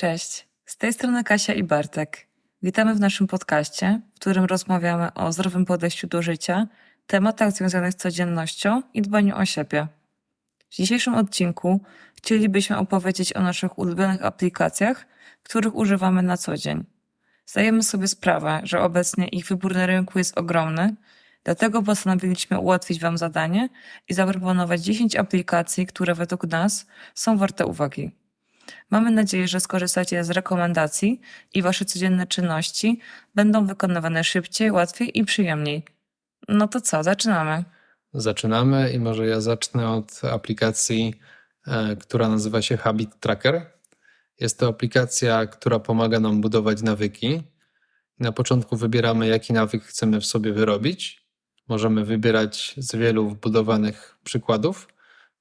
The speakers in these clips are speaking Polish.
Cześć, z tej strony Kasia i Bartek. Witamy w naszym podcaście, w którym rozmawiamy o zdrowym podejściu do życia, tematach związanych z codziennością i dbaniu o siebie. W dzisiejszym odcinku chcielibyśmy opowiedzieć o naszych ulubionych aplikacjach, których używamy na co dzień. Zdajemy sobie sprawę, że obecnie ich wybór na rynku jest ogromny, dlatego postanowiliśmy ułatwić Wam zadanie i zaproponować 10 aplikacji, które według nas są warte uwagi. Mamy nadzieję, że skorzystacie z rekomendacji i Wasze codzienne czynności będą wykonywane szybciej, łatwiej i przyjemniej. No to co, zaczynamy. Zaczynamy i może ja zacznę od aplikacji, e, która nazywa się Habit Tracker. Jest to aplikacja, która pomaga nam budować nawyki. Na początku wybieramy, jaki nawyk chcemy w sobie wyrobić. Możemy wybierać z wielu wbudowanych przykładów,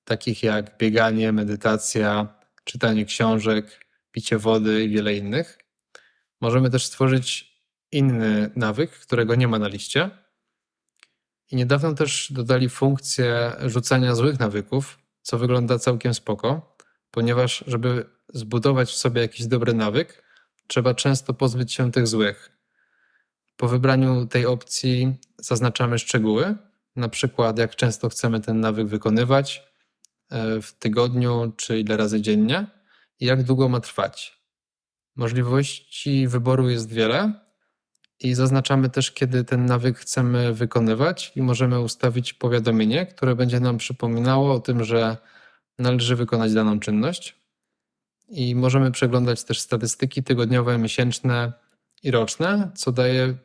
takich jak bieganie, medytacja, czytanie książek, picie wody i wiele innych. Możemy też stworzyć inny nawyk, którego nie ma na liście. I niedawno też dodali funkcję rzucania złych nawyków, co wygląda całkiem spoko, ponieważ żeby zbudować w sobie jakiś dobry nawyk, trzeba często pozbyć się tych złych. Po wybraniu tej opcji zaznaczamy szczegóły, na przykład jak często chcemy ten nawyk wykonywać w tygodniu czy ile razy dziennie i jak długo ma trwać. Możliwości wyboru jest wiele i zaznaczamy też, kiedy ten nawyk chcemy wykonywać i możemy ustawić powiadomienie, które będzie nam przypominało o tym, że należy wykonać daną czynność. I możemy przeglądać też statystyki tygodniowe, miesięczne i roczne, co daje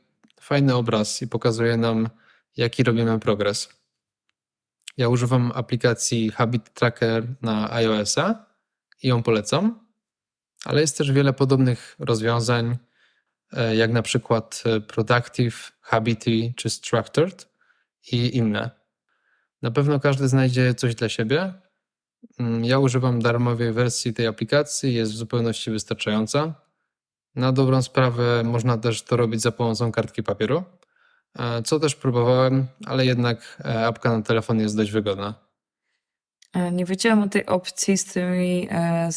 fajny obraz i pokazuje nam, jaki robimy progres. Ja używam aplikacji Habit Tracker na iOS-a i ją polecam, ale jest też wiele podobnych rozwiązań, e, jak na przykład e, Productive, Habity czy Structured i inne. Na pewno każdy znajdzie coś dla siebie. Mm, Ja używam darmowej wersji tej aplikacji, jest w zupełności wystarczająca. Na dobrą sprawę można też to robić za pomocą kartki papieru, co też próbowałem, ale jednak e, apka na telefon jest dość wygodna. E, Nie wiedziałam o tej opcji z tymi e,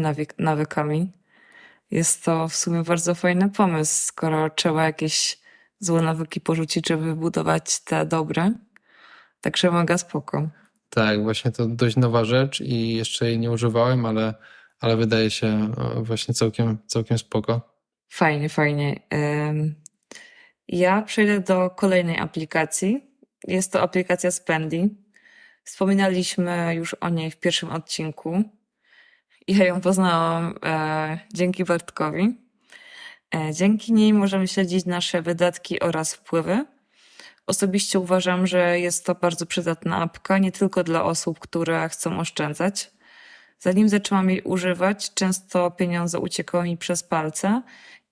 nawyk- nawykami. Jest to w sumie bardzo fajny pomysł, skoro trzeba jakieś złe nawyki porzucić, żeby wybudować te dobre. Także mega spoko. Tak, właśnie to dość nowa rzecz i jeszcze jej nie używałem, ale, ale wydaje się e, właśnie całkiem, całkiem spoko. Fajnie, fajnie. Ja przejdę do kolejnej aplikacji. Jest to aplikacja Spendy. Wspominaliśmy już o niej w pierwszym odcinku. Ja ją poznałam e, dzięki Bartkowi. E, dzięki niej możemy śledzić nasze wydatki oraz wpływy. Osobiście uważam, że jest to bardzo przydatna apka, nie tylko dla osób, które chcą oszczędzać. Zanim zaczęłam jej używać, często pieniądze uciekały mi przez palce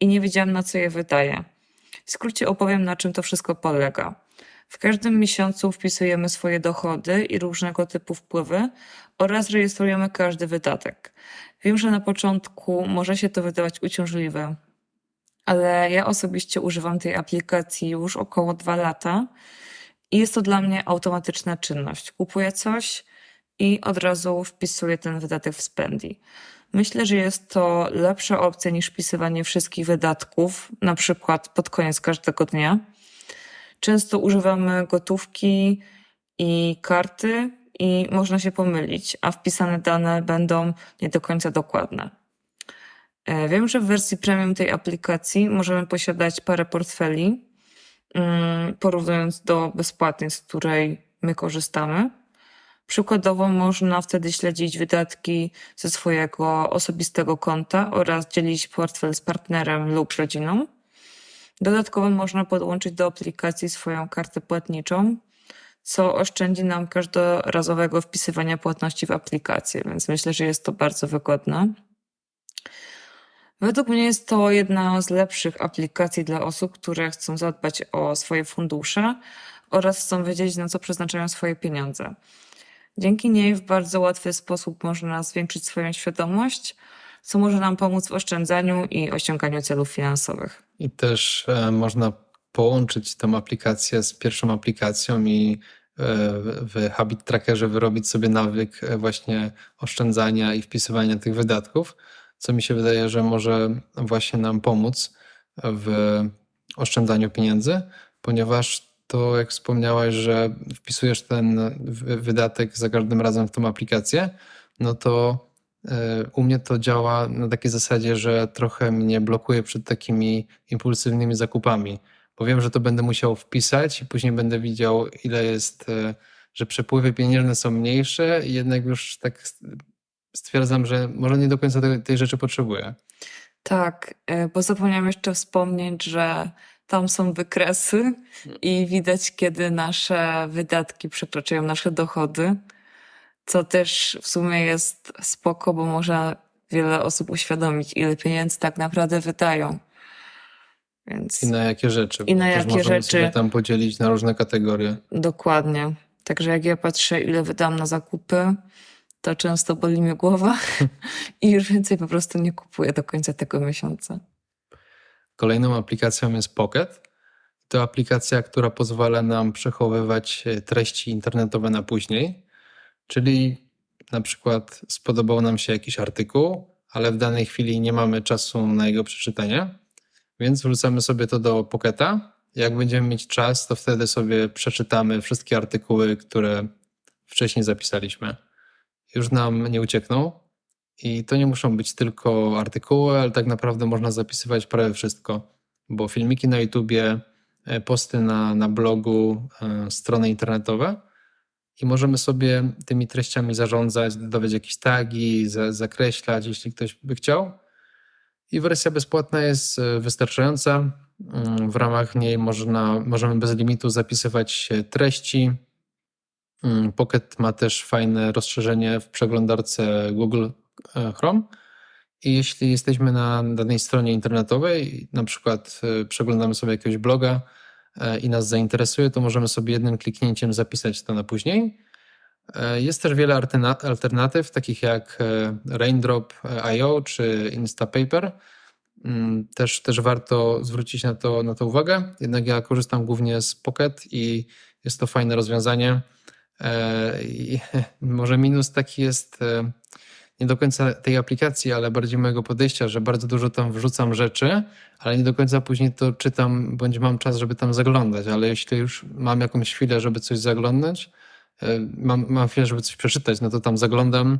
i nie wiedziałam, na co je wydaję. W skrócie opowiem, na czym to wszystko polega. W każdym miesiącu wpisujemy swoje dochody i różnego typu wpływy oraz rejestrujemy każdy wydatek. Wiem, że na początku może się to wydawać uciążliwe, ale ja osobiście używam tej aplikacji już około dwa lata i jest to dla mnie automatyczna czynność. Kupuję coś i od razu wpisuję ten wydatek w Spendy. Myślę, że jest to lepsza opcja niż wpisywanie wszystkich wydatków, na przykład pod koniec każdego dnia. Często używamy gotówki i karty i można się pomylić, a wpisane dane będą nie do końca dokładne. E, Wiem, że w wersji premium tej aplikacji możemy posiadać parę portfeli, mm, porównując do bezpłatnej, z której my korzystamy. Przykładowo można wtedy śledzić wydatki ze swojego osobistego konta oraz dzielić portfel z partnerem lub rodziną. Dodatkowo można podłączyć do aplikacji swoją kartę płatniczą, co oszczędzi nam każdorazowego wpisywania płatności w aplikację, więc myślę, że jest to bardzo wygodne. Według mnie jest to jedna z lepszych aplikacji dla osób, które chcą zadbać o swoje fundusze oraz chcą wiedzieć, na co przeznaczają swoje pieniądze. Dzięki niej w bardzo łatwy sposób można zwiększyć swoją świadomość, co może nam pomóc w oszczędzaniu i osiąganiu celów finansowych. I też e, można połączyć tę aplikację z pierwszą aplikacją i e, w Habit Trackerze wyrobić sobie nawyk e, właśnie oszczędzania i wpisywania tych wydatków, co mi się wydaje, że może właśnie nam pomóc w oszczędzaniu pieniędzy, ponieważ to, jak wspomniałaś, że wpisujesz ten wy- wydatek za każdym razem w tą aplikację, no to e, u mnie to działa na takiej zasadzie, że trochę mnie blokuje przed takimi impulsywnymi zakupami, bo wiem, że to będę musiał wpisać i później będę widział, ile jest, e, że przepływy pieniężne są mniejsze i jednak już tak stwierdzam, że może nie do końca tej, rzeczy potrzebuję. Tak, e, bo zapomniałam jeszcze wspomnieć, że tam są wykresy i widać, kiedy nasze wydatki przekraczają nasze dochody, co też w sumie jest spoko, bo może wiele osób uświadomić, ile pieniędzy tak naprawdę wydają. Więc I na jakie rzeczy. I na jakie rzeczy. sobie tam podzielić na różne kategorie. dokładnie. Także jak ja patrzę, ile wydam na zakupy, to często boli mnie głowa i już więcej po prostu nie kupuję do końca tego miesiąca. Kolejną aplikacją jest Pocket. To aplikacja, która pozwala nam przechowywać e, treści internetowe na później. Czyli na przykład spodobał nam się jakiś artykuł, ale w danej chwili nie mamy czasu na jego przeczytanie, więc wrzucamy sobie to do Pocketa. Jak będziemy mieć czas, to wtedy sobie przeczytamy wszystkie artykuły, które wcześniej zapisaliśmy. Już nam nie uciekną. I to nie muszą być tylko artykuły, ale tak naprawdę można zapisywać prawie wszystko, bo filmiki na YouTubie, e, posty na, na blogu, e, strony internetowe i możemy sobie tymi treściami zarządzać, dodawać jakieś tagi, za, zakreślać, jeśli ktoś by chciał. I wersja bezpłatna jest e, wystarczająca. Mm, W ramach niej można, możemy bez limitu zapisywać treści. Mm, Pocket ma też fajne rozszerzenie w przeglądarce Google Chrome. I jeśli jesteśmy na danej stronie internetowej, na przykład e, przeglądamy sobie jakiegoś bloga e, i nas zainteresuje, to możemy sobie jednym kliknięciem zapisać to na później. E, Jest też wiele alterna- alternatyw, takich jak e, Raindrop.io czy Instapaper. Mm, Też, też warto zwrócić na to, na to uwagę. Jednak ja korzystam głównie z Pocket i jest to fajne rozwiązanie. E, I może minus taki jest e, nie do końca tej aplikacji, ale bardziej mojego podejścia, że bardzo dużo tam wrzucam rzeczy, ale nie do końca później to czytam, bądź mam czas, żeby tam zaglądać. Ale jeśli już mam jakąś chwilę, żeby coś zaglądać, e, mam, mam chwilę, żeby coś przeczytać, no to tam zaglądam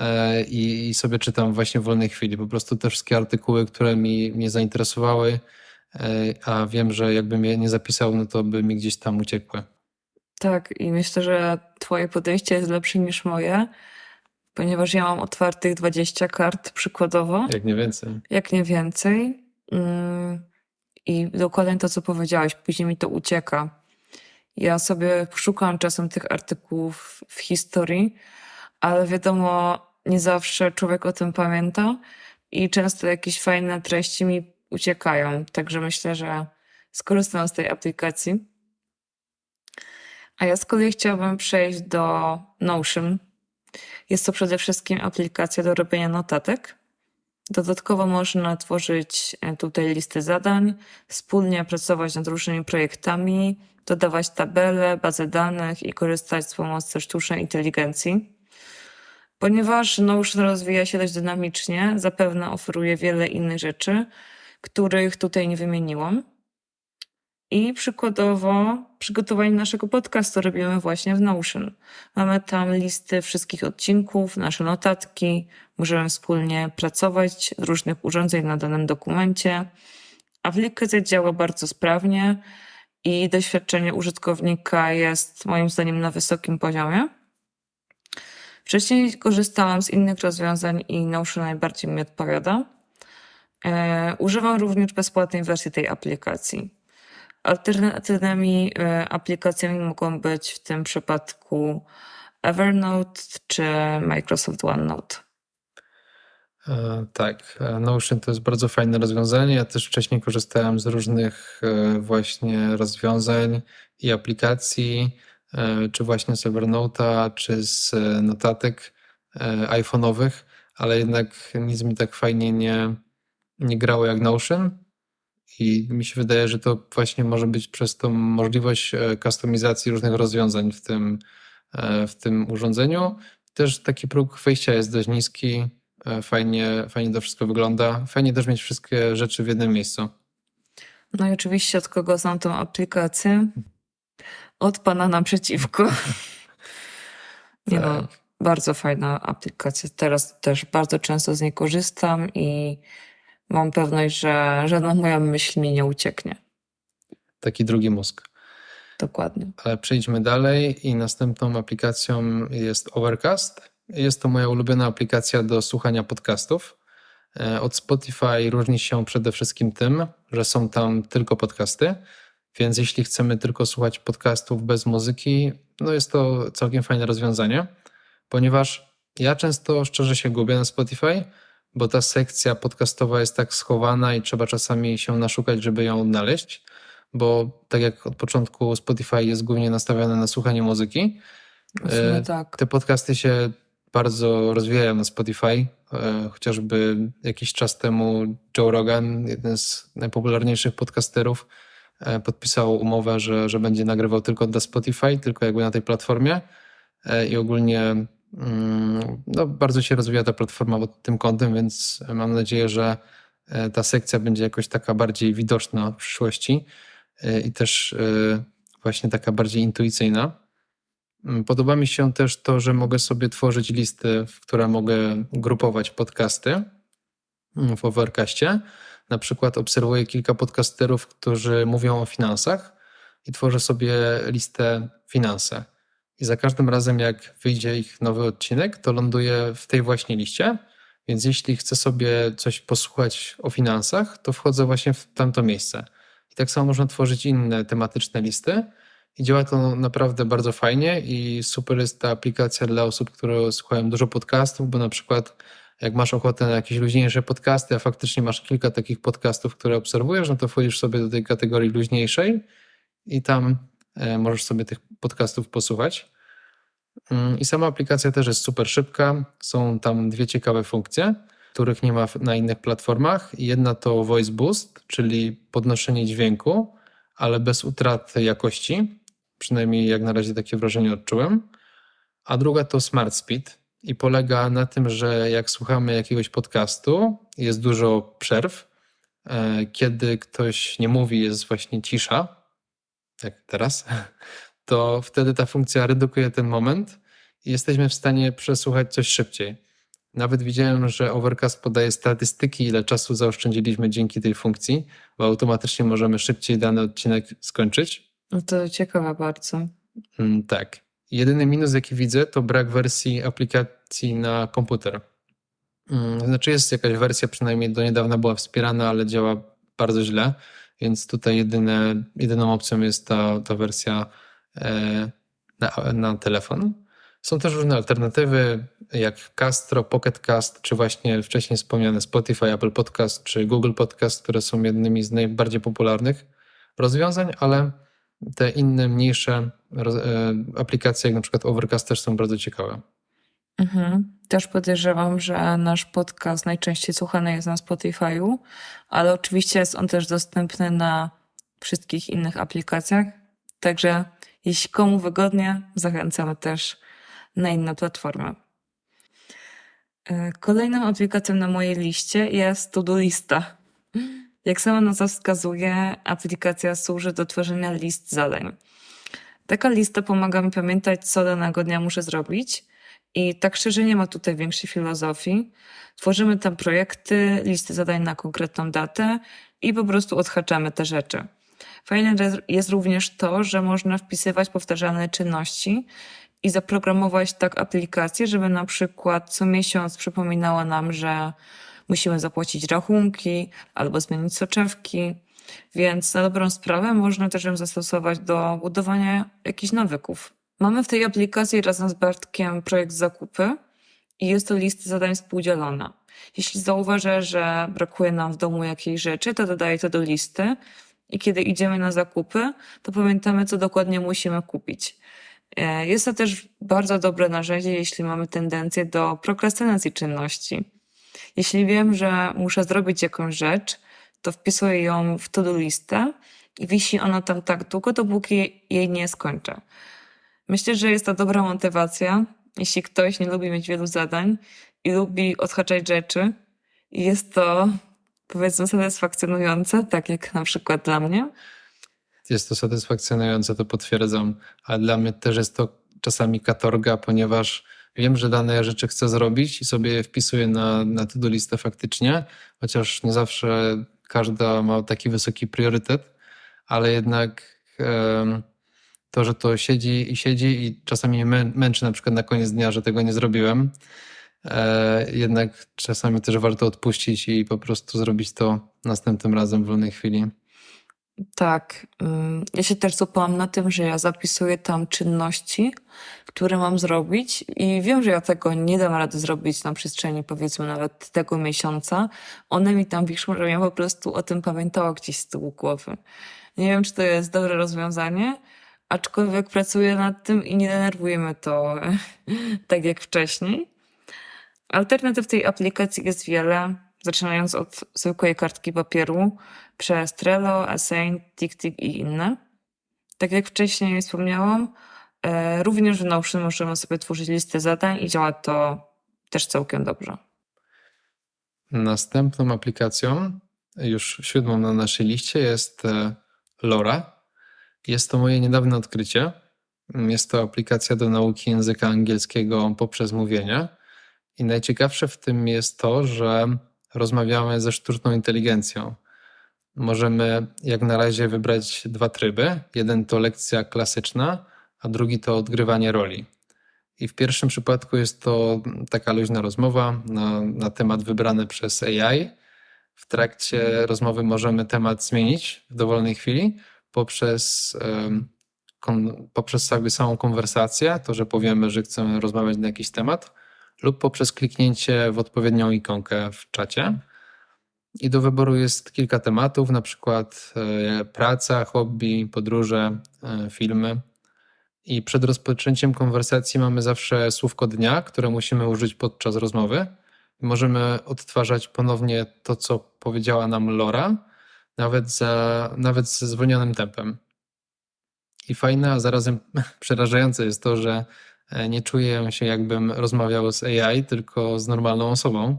e, i, i sobie czytam właśnie w wolnej chwili. Po prostu te wszystkie artykuły, które mi, mnie zainteresowały, e, a wiem, że jakbym je nie zapisał, no to by mi gdzieś tam uciekły. Tak, i myślę, że Twoje podejście jest lepsze niż moje, ponieważ ja mam otwartych 20 kart przykładowo, Jak nie więcej. jak nie więcej. Mm, I dokładnie to, co powiedziałeś, później mi to ucieka. Ja sobie szukam czasem tych artykułów w historii, ale wiadomo, nie zawsze człowiek o tym pamięta i często jakieś fajne treści mi uciekają. Także myślę, że skorzystam z tej aplikacji. A ja z kolei chciałabym przejść do Notion. Jest to przede wszystkim aplikacja do robienia notatek. Dodatkowo można tworzyć e, tutaj listy zadań, wspólnie pracować nad różnymi projektami, dodawać tabele, bazy danych i korzystać z pomocy sztucznej inteligencji. Ponieważ Notion rozwija się dość dynamicznie, zapewne oferuje wiele innych rzeczy, których tutaj nie wymieniłam. I przykładowo przygotowanie naszego podcastu robimy właśnie w Notion. Mamy tam listy wszystkich odcinków, nasze notatki, możemy wspólnie pracować z różnych urządzeń na danym dokumencie. Aplikacja działa bardzo sprawnie i doświadczenie użytkownika jest moim zdaniem na wysokim poziomie. Wcześniej korzystałam z innych rozwiązań i Notion najbardziej mi odpowiada. E, używam również bezpłatnej wersji tej aplikacji. Alternatywnymi e, aplikacjami mogą być w tym przypadku Evernote czy Microsoft OneNote. E, Tak, e, Notion to jest bardzo fajne rozwiązanie. Ja też wcześniej korzystałem z różnych właśnie rozwiązań i aplikacji, czy właśnie z Evernote'a, czy z notatek iPhone'owych, ale jednak nic mi tak fajnie nie, nie grało jak Notion. I mi się wydaje, że to właśnie może być przez tą możliwość e, kustomizacji różnych rozwiązań w tym, e, w tym urządzeniu. Też taki próg wejścia jest dość niski. E, Fajnie, fajnie to wszystko wygląda. Fajnie też mieć wszystkie rzeczy w jednym miejscu. No i oczywiście od kogo znam tą aplikację? Od pana naprzeciwko. Nie no, Tak. bardzo fajna aplikacja. Teraz też bardzo często z niej korzystam i mam pewność, że żadna moja myśl mi nie ucieknie. Taki drugi mózg. Dokładnie. Ale przejdźmy dalej i następną aplikacją jest Overcast. Jest to moja ulubiona aplikacja do słuchania podcastów. E, Od Spotify różni się przede wszystkim tym, że są tam tylko podcasty, więc jeśli chcemy tylko słuchać podcastów bez muzyki, no jest to całkiem fajne rozwiązanie, ponieważ ja często szczerze się gubię na Spotify, bo ta sekcja podcastowa jest tak schowana i trzeba czasami się naszukać, żeby ją odnaleźć, bo tak jak od początku Spotify jest głównie nastawione na słuchanie muzyki, E, tak. te podcasty się bardzo rozwijają na Spotify. E, Chociażby jakiś czas temu Joe Rogan, jeden z najpopularniejszych podcasterów, e, podpisał umowę, że, że będzie nagrywał tylko dla Spotify, tylko jakby na tej platformie. I ogólnie no, bardzo się rozwija ta platforma pod tym kątem, więc mam nadzieję, że e, ta sekcja będzie jakoś taka bardziej widoczna w przyszłości e, i też e, właśnie taka bardziej intuicyjna. Mm, Podoba mi się też to, że mogę sobie tworzyć listy, w które mogę grupować podcasty mm, w Overcastie. Na przykład obserwuję kilka podcasterów, którzy mówią o finansach i tworzę sobie listę finanse. I za każdym razem, jak wyjdzie ich nowy odcinek, to ląduje w tej właśnie liście. Więc jeśli chcę sobie coś posłuchać o finansach, to wchodzę właśnie w tamto miejsce. I tak samo można tworzyć inne tematyczne listy. I działa to naprawdę bardzo fajnie i super jest ta aplikacja dla osób, które słuchają dużo podcastów, bo na przykład jak masz ochotę na jakieś luźniejsze podcasty, a faktycznie masz kilka takich podcastów, które obserwujesz, no to wchodzisz sobie do tej kategorii luźniejszej i tam e, możesz sobie tych podcastów posłuchać. Mm, I sama aplikacja też jest super szybka. Są tam dwie ciekawe funkcje, których nie ma na innych platformach. Jedna to Voice Boost, czyli podnoszenie dźwięku, ale bez utraty jakości. Przynajmniej jak na razie takie wrażenie odczułem. A druga to Smart Speed i polega na tym, że jak słuchamy jakiegoś podcastu, jest dużo przerw. E, Kiedy ktoś nie mówi, jest właśnie cisza, jak teraz, to wtedy ta funkcja redukuje ten moment i jesteśmy w stanie przesłuchać coś szybciej. Nawet widziałem, że Overcast podaje statystyki, ile czasu zaoszczędziliśmy dzięki tej funkcji, bo automatycznie możemy szybciej dany odcinek skończyć. No to ciekawe bardzo. Mm, Tak. Jedyny minus, jaki widzę, to brak wersji aplikacji na komputer. Mm, Znaczy, jest jakaś wersja, przynajmniej do niedawna była wspierana, ale działa bardzo źle, więc tutaj jedyne, jedyną opcją jest ta, ta wersja na, na telefon. Są też różne alternatywy, jak Castro, Pocket Cast, czy właśnie wcześniej wspomniane Spotify, Apple Podcast, czy Google Podcast, które są jednymi z najbardziej popularnych rozwiązań, ale te inne, mniejsze e, aplikacje, jak na przykład Overcast, też są bardzo ciekawe. Mhm. Też podejrzewam, że nasz podcast najczęściej słuchany jest na Spotify'u, ale oczywiście jest on też dostępny na wszystkich innych aplikacjach. Także jeśli komu wygodnie, zachęcamy też na inne platformy. E, Kolejną aplikacją na mojej liście jest To-Do Lista. Jak sama nazwa wskazuje, aplikacja służy do tworzenia list zadań. Taka lista pomaga mi pamiętać, co danego dnia muszę zrobić. I tak szczerze nie ma tutaj większej filozofii. Tworzymy tam projekty, listy zadań na konkretną datę i po prostu odhaczamy te rzeczy. Fajne jest również to, że można wpisywać powtarzalne czynności i zaprogramować tak aplikację, żeby na przykład co miesiąc przypominała nam, że musimy zapłacić rachunki albo zmienić soczewki. Więc na dobrą sprawę można też ją zastosować do budowania jakichś nawyków. Mamy w tej aplikacji razem z Bartkiem projekt zakupy i jest to lista zadań współdzielona. Jeśli zauważę, że brakuje nam w domu jakiejś rzeczy, to dodaję to do listy i kiedy idziemy na zakupy, to pamiętamy, co dokładnie musimy kupić. E, Jest to też bardzo dobre narzędzie, jeśli mamy tendencję do prokrastynacji czynności. Jeśli wiem, że muszę zrobić jakąś rzecz, to wpisuję ją w to-do listę i wisi ona tam tak długo, dopóki jej nie skończę. Myślę, że jest to dobra motywacja, jeśli ktoś nie lubi mieć wielu zadań i lubi odhaczać rzeczy. Jest to, powiedzmy, satysfakcjonujące, tak jak na przykład dla mnie. Jest to satysfakcjonujące, to potwierdzam, ale dla mnie też jest to czasami katorga, ponieważ wiem, że dane rzeczy chcę zrobić i sobie je wpisuję na, na to-do listę faktycznie, chociaż nie zawsze każda ma taki wysoki priorytet, ale jednak em, to, że to siedzi i siedzi i czasami mnie mę- męczy na przykład na koniec dnia, że tego nie zrobiłem, jednak czasami też warto odpuścić i po prostu zrobić to następnym razem w wolnej chwili. Tak, ym, ja się też złapałam na tym, że ja zapisuję tam czynności, które mam zrobić i wiem, że ja tego nie dam rady zrobić na przestrzeni powiedzmy nawet tego miesiąca. One mi tam piszą, żebym ja po prostu o tym pamiętała gdzieś z tyłu głowy. Nie wiem, czy to jest dobre rozwiązanie, aczkolwiek pracuję nad tym i nie denerwuje mnie to tak jak wcześniej. Alternatyw tej aplikacji jest wiele, zaczynając od zwykłej kartki papieru, przez Trello, Assign, TickTick i inne. Tak jak wcześniej wspomniałam, e, również w Notion możemy sobie tworzyć listę zadań i działa to też całkiem dobrze. Następną aplikacją, już siódmą na naszej liście, jest e, Lora. Jest to moje niedawne odkrycie. Jest to aplikacja do nauki języka angielskiego poprzez mówienie. I najciekawsze w tym jest to, że rozmawiamy ze sztuczną inteligencją. Możemy jak na razie wybrać dwa tryby. Jeden to lekcja klasyczna, a drugi to odgrywanie roli. I w pierwszym przypadku jest to taka luźna rozmowa na, na temat wybrany przez AI. W trakcie rozmowy możemy temat zmienić w dowolnej chwili poprzez, poprzez jakby samą konwersację, to, że powiemy, że chcemy rozmawiać na jakiś temat, lub poprzez kliknięcie w odpowiednią ikonkę w czacie. I do wyboru jest kilka tematów, na przykład e, praca, hobby, podróże, e, filmy. I przed rozpoczęciem konwersacji mamy zawsze słówko dnia, które musimy użyć podczas rozmowy. Możemy odtwarzać ponownie to, co powiedziała nam Lora, nawet, za, nawet ze zwolnionym tempem. I fajne, a zarazem przerażające jest to, że nie czuję się, jakbym rozmawiał z AI, tylko z normalną osobą.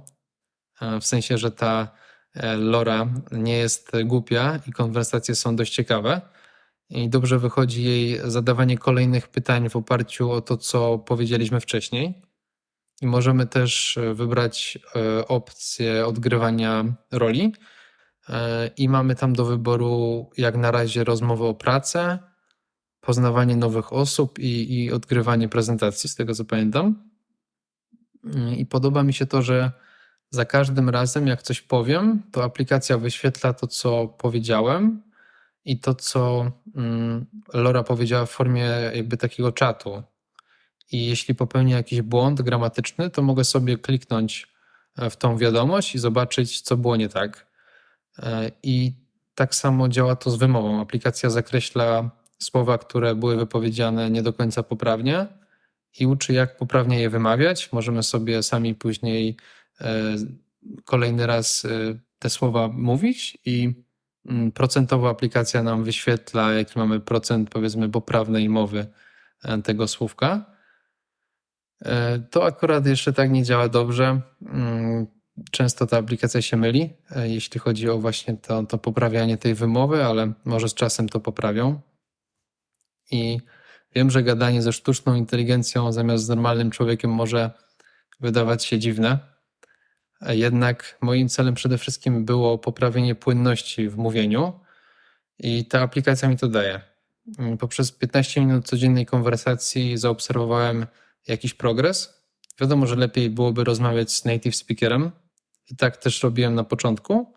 E, W sensie, że ta e, Lora nie jest głupia i konwersacje są dość ciekawe. I dobrze wychodzi jej zadawanie kolejnych pytań w oparciu o to, co powiedzieliśmy wcześniej. I możemy też e, wybrać e, opcję odgrywania roli. E, I mamy tam do wyboru jak na razie rozmowę o pracę, poznawanie nowych osób i, i odgrywanie prezentacji, z tego co pamiętam. Mm, I podoba mi się to, że za każdym razem, jak coś powiem, to aplikacja wyświetla to, co powiedziałem i to, co mm, Lora powiedziała w formie jakby takiego czatu. I jeśli popełnię jakiś błąd gramatyczny, to mogę sobie kliknąć e, w tą wiadomość i zobaczyć, co było nie tak. E, I tak samo działa to z wymową. Aplikacja zakreśla słowa, które były wypowiedziane nie do końca poprawnie i uczy, jak poprawnie je wymawiać. Możemy sobie sami później e, kolejny raz e, te słowa mówić i mm, procentowo aplikacja nam wyświetla, jaki mamy procent, powiedzmy, poprawnej mowy e, tego słówka. To akurat jeszcze tak nie działa dobrze. Mm, Często ta aplikacja się myli, jeśli chodzi o właśnie to, to poprawianie tej wymowy, ale może z czasem to poprawią. I wiem, że gadanie ze sztuczną inteligencją zamiast z normalnym człowiekiem może wydawać się dziwne. Jednak moim celem przede wszystkim było poprawienie płynności w mówieniu i ta aplikacja mi to daje. Poprzez 15 minut codziennej konwersacji zaobserwowałem jakiś progres. Wiadomo, że lepiej byłoby rozmawiać z native speakerem i tak też robiłem na początku.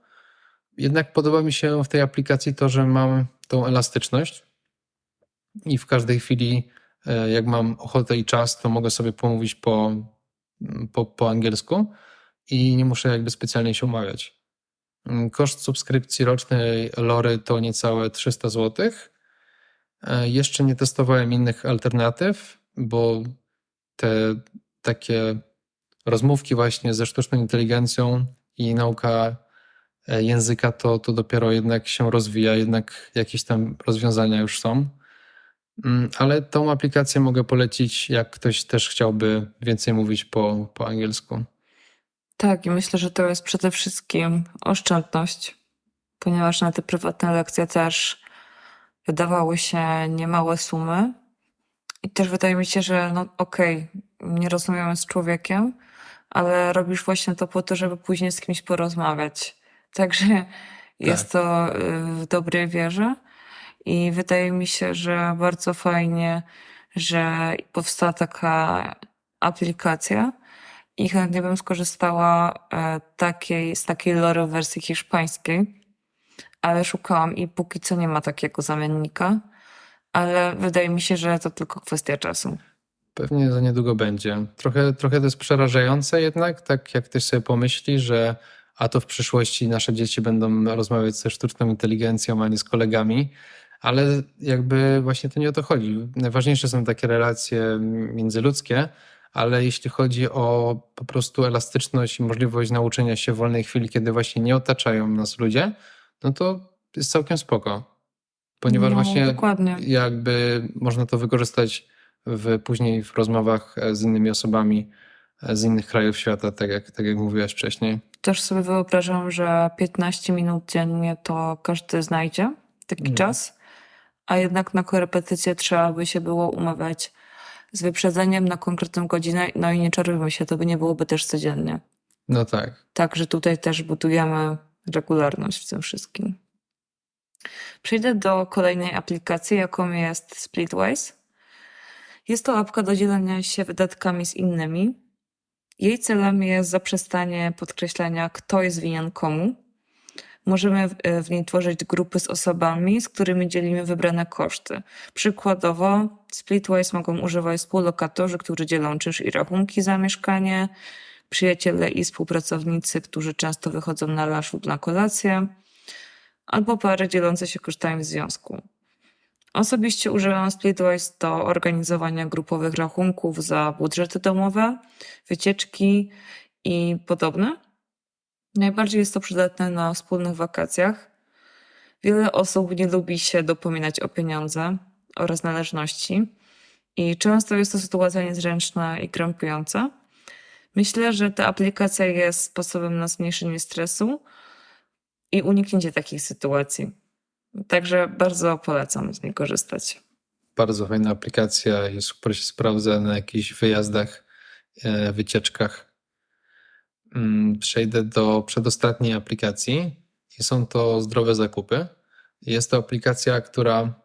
Jednak podoba mi się w tej aplikacji to, że mam tą elastyczność i w każdej chwili, e, jak mam ochotę i czas, to mogę sobie pomówić po, po, po angielsku i nie muszę jakby specjalnie się umawiać. Mm, Koszt subskrypcji rocznej Lory to niecałe 300 zł. E, Jeszcze nie testowałem innych alternatyw, bo te takie rozmówki właśnie ze sztuczną inteligencją i nauka e, języka to, to dopiero jednak się rozwija, jednak jakieś tam rozwiązania już są. Mm, Ale tą aplikację mogę polecić, jak ktoś też chciałby więcej mówić po, po angielsku. Tak, i myślę, że to jest przede wszystkim oszczędność, ponieważ na te prywatne lekcje też wydawały się niemałe sumy. I też wydaje mi się, że no okej, nie rozmawiamy z człowiekiem, ale robisz właśnie to po to, żeby później z kimś porozmawiać. Także jest to y, w dobrej wierze i wydaje mi się, że bardzo fajnie, że powstała taka aplikacja i chętnie bym skorzystała e, takiej, z takiej Lore wersji hiszpańskiej, ale szukałam i póki co nie ma takiego zamiennika, ale wydaje mi się, że to tylko kwestia czasu. Pewnie za niedługo będzie. Trochę, trochę to jest przerażające jednak, tak jak ktoś sobie pomyśli, że a to w przyszłości nasze dzieci będą rozmawiać ze sztuczną inteligencją, a nie z kolegami, ale jakby właśnie to nie o to chodzi. Najważniejsze są takie relacje międzyludzkie, ale jeśli chodzi o po prostu elastyczność i możliwość nauczenia się w wolnej chwili, kiedy właśnie nie otaczają nas ludzie, no to jest całkiem spoko. Ponieważ no, właśnie Dokładnie. jakby można to wykorzystać w, później w rozmowach z innymi osobami z innych krajów świata, tak jak, tak jak mówiłaś wcześniej. Też sobie wyobrażam, że 15 minut dziennie to każdy znajdzie taki Mhm. czas, a jednak na korepetycję trzeba by się było umawiać z wyprzedzeniem na konkretną godzinę, no i nie czarujmy się, to by nie byłoby też codziennie. No tak. Także tutaj też budujemy regularność w tym wszystkim. Przejdę do kolejnej aplikacji, jaką jest Splitwise. Jest to apka do dzielenia się wydatkami z innymi. Jej celem jest zaprzestanie podkreślania, kto jest winien komu. Możemy w, w niej tworzyć grupy z osobami, z którymi dzielimy wybrane koszty. Przykładowo, Splitwise mogą używać współlokatorzy, którzy dzielą czynsz i rachunki za mieszkanie, przyjaciele i współpracownicy, którzy często wychodzą na lunch lub na kolację, albo pary dzielące się kosztami w związku. Osobiście używam Splitwise do organizowania grupowych rachunków za budżety domowe, wycieczki i podobne. Najbardziej jest to przydatne na wspólnych wakacjach. Wiele osób nie lubi się dopominać o pieniądze oraz należności i często jest to sytuacja niezręczna i krępująca. Myślę, że ta aplikacja jest sposobem na zmniejszenie stresu i uniknięcie takich sytuacji. Także bardzo polecam z niej korzystać. Bardzo fajna aplikacja i super się sprawdza na jakichś wyjazdach, e, wycieczkach. Mm, Przejdę do przedostatniej aplikacji i są to zdrowe zakupy. Jest to aplikacja, która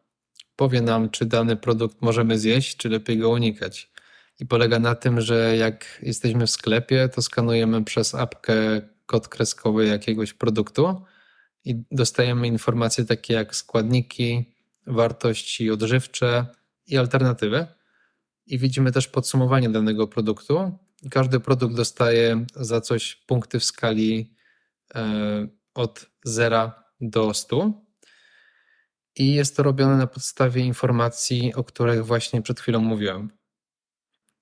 powie nam, czy dany produkt możemy zjeść, czy lepiej go unikać. I polega na tym, że jak jesteśmy w sklepie, to skanujemy przez apkę kod kreskowy jakiegoś produktu i dostajemy informacje takie jak składniki, wartości odżywcze i alternatywy. I widzimy też podsumowanie danego produktu. Każdy produkt dostaje za coś punkty w skali e, od 0 do 100. I jest to robione na podstawie informacji, o których właśnie przed chwilą mówiłem.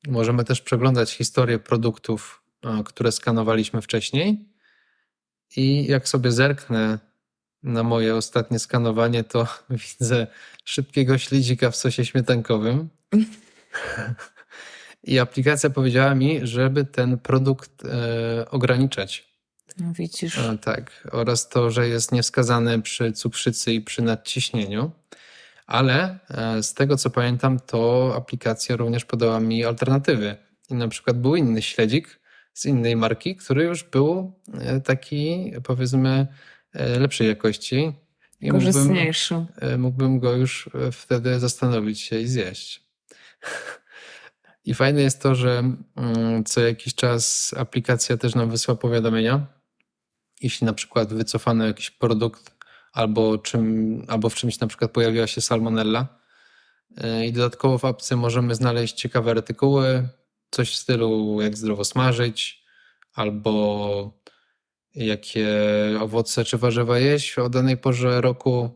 Możemy też przeglądać historię produktów, e, które skanowaliśmy wcześniej. I jak sobie zerknę na moje ostatnie skanowanie, to widzę szybkiego śledzika w sosie śmietankowym. I aplikacja powiedziała mi, żeby ten produkt e, ograniczać. No widzisz, E, tak, oraz to, że jest niewskazany przy cukrzycy i przy nadciśnieniu. Ale e, z tego co pamiętam, to aplikacja również podała mi alternatywy. I na przykład był inny śledzik z innej marki, który już był e, taki, powiedzmy, e, lepszej jakości. I mógłbym, korzystniejszy. e, mógłbym go już wtedy zastanowić się i zjeść. I fajne jest to, że mm, co jakiś czas aplikacja też nam wysyła powiadomienia, jeśli na przykład wycofano jakiś produkt albo, czym, albo w czymś na przykład pojawiła się salmonella. E, I dodatkowo w apce możemy znaleźć ciekawe artykuły, coś w stylu jak zdrowo smażyć, albo jakie owoce czy warzywa jeść o danej porze roku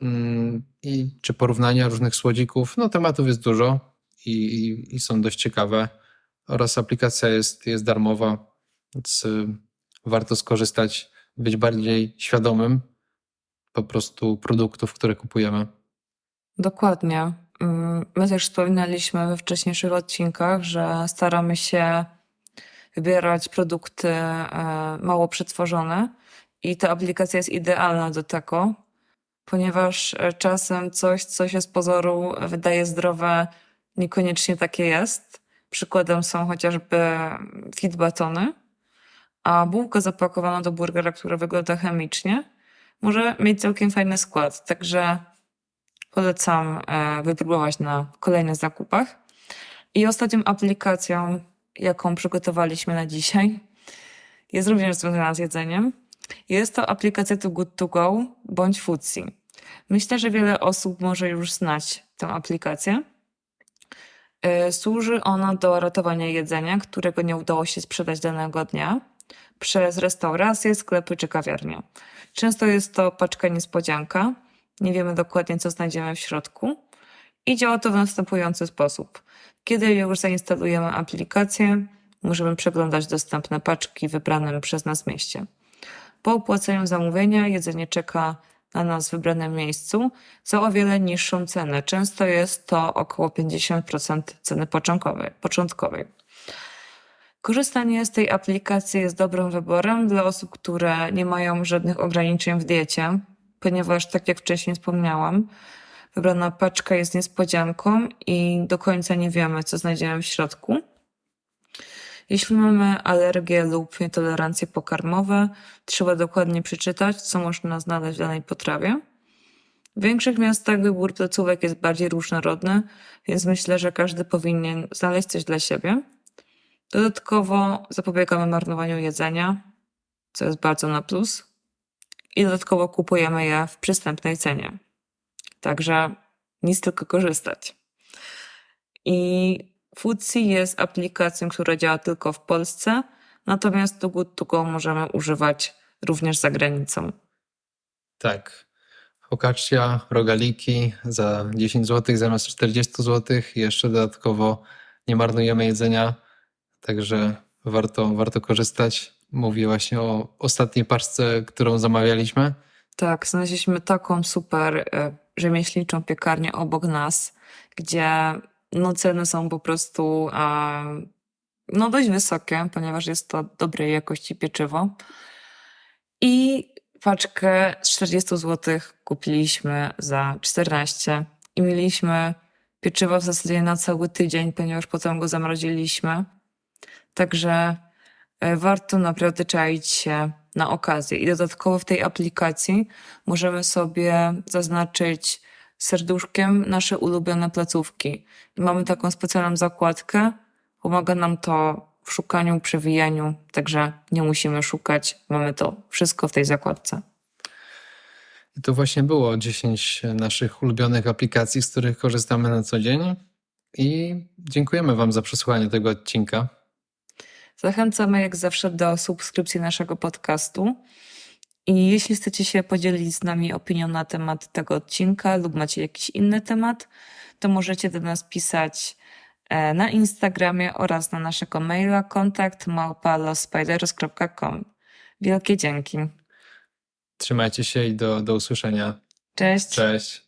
mm, i czy porównania różnych słodzików. No tematów jest dużo i, i, i są dość ciekawe oraz aplikacja jest, jest darmowa, więc y, warto skorzystać, być bardziej świadomym po prostu produktów, które kupujemy. Dokładnie. Mm, My też wspominaliśmy we wcześniejszych odcinkach, że staramy się wybierać produkty e, mało przetworzone i ta aplikacja jest idealna do tego, ponieważ e, czasem coś, co się z pozoru wydaje zdrowe, niekoniecznie takie jest. Przykładem są chociażby fit batony, a bułka zapakowana do burgera, która wygląda chemicznie, może mieć całkiem fajny skład. Także polecam e, wypróbować na kolejnych zakupach. I ostatnią aplikacją, jaką przygotowaliśmy na dzisiaj, jest również związana z jedzeniem. Jest to aplikacja Too Good To Go bądź Foodsie. Myślę, że wiele osób może już znać tę aplikację. E, Służy ona do ratowania jedzenia, którego nie udało się sprzedać danego dnia przez restauracje, sklepy czy kawiarnie. Często jest to paczka niespodzianka. Nie wiemy dokładnie, co znajdziemy w środku. I działa to w następujący sposób. Kiedy już zainstalujemy aplikację, możemy przeglądać dostępne paczki w wybranym przez nas mieście. Po opłaceniu zamówienia jedzenie czeka na nas wybranym miejscu za o wiele niższą cenę. Często jest to około 50% ceny początkowej. początkowej. Korzystanie z tej aplikacji jest dobrym wyborem dla osób, które nie mają żadnych ograniczeń w diecie, ponieważ, tak jak wcześniej wspomniałam, wybrana paczka jest niespodzianką i do końca nie wiemy, co znajdziemy w środku. Jeśli mamy alergie lub nietolerancje pokarmowe, trzeba dokładnie przeczytać, co można znaleźć w danej potrawie. W większych miastach wybór placówek jest bardziej różnorodny, więc myślę, że każdy powinien znaleźć coś dla siebie. Dodatkowo zapobiegamy marnowaniu jedzenia, co jest bardzo na plus. I dodatkowo kupujemy je w przystępnej cenie. Także nic tylko korzystać. I Foodsie jest aplikacją, która działa tylko w Polsce, natomiast Too Good To Go możemy używać również za granicą. Tak. Focaccia, rogaliki za 10 zł zamiast 40 zł. Jeszcze dodatkowo nie marnujemy jedzenia, także warto, warto korzystać. Mówię właśnie o ostatniej paczce, którą zamawialiśmy. Tak, znaleźliśmy taką super e, rzemieślniczą piekarnię obok nas, gdzie no, ceny są po prostu no, dość wysokie, ponieważ jest to dobrej jakości pieczywo. I paczkę z 40 zł kupiliśmy za 14 i mieliśmy pieczywo w zasadzie na cały tydzień, ponieważ potem go zamroziliśmy. Także e, warto naprawdę czaić się na okazję. I dodatkowo w tej aplikacji możemy sobie zaznaczyć serduszkiem nasze ulubione placówki. I mamy taką specjalną zakładkę. Pomaga nam to w szukaniu, przewijaniu, także nie musimy szukać. Mamy to wszystko w tej zakładce. I to właśnie było 10 naszych ulubionych aplikacji, z których korzystamy na co dzień. I dziękujemy Wam za przesłuchanie tego odcinka. Zachęcamy jak zawsze do subskrypcji naszego podcastu. I jeśli chcecie się podzielić z nami opinią na temat tego odcinka lub macie jakiś inny temat, to możecie do nas pisać e, na Instagramie oraz na naszego maila kontakt małpalospiders.com. Wielkie dzięki. Trzymajcie się i do, do usłyszenia. Cześć. Cześć.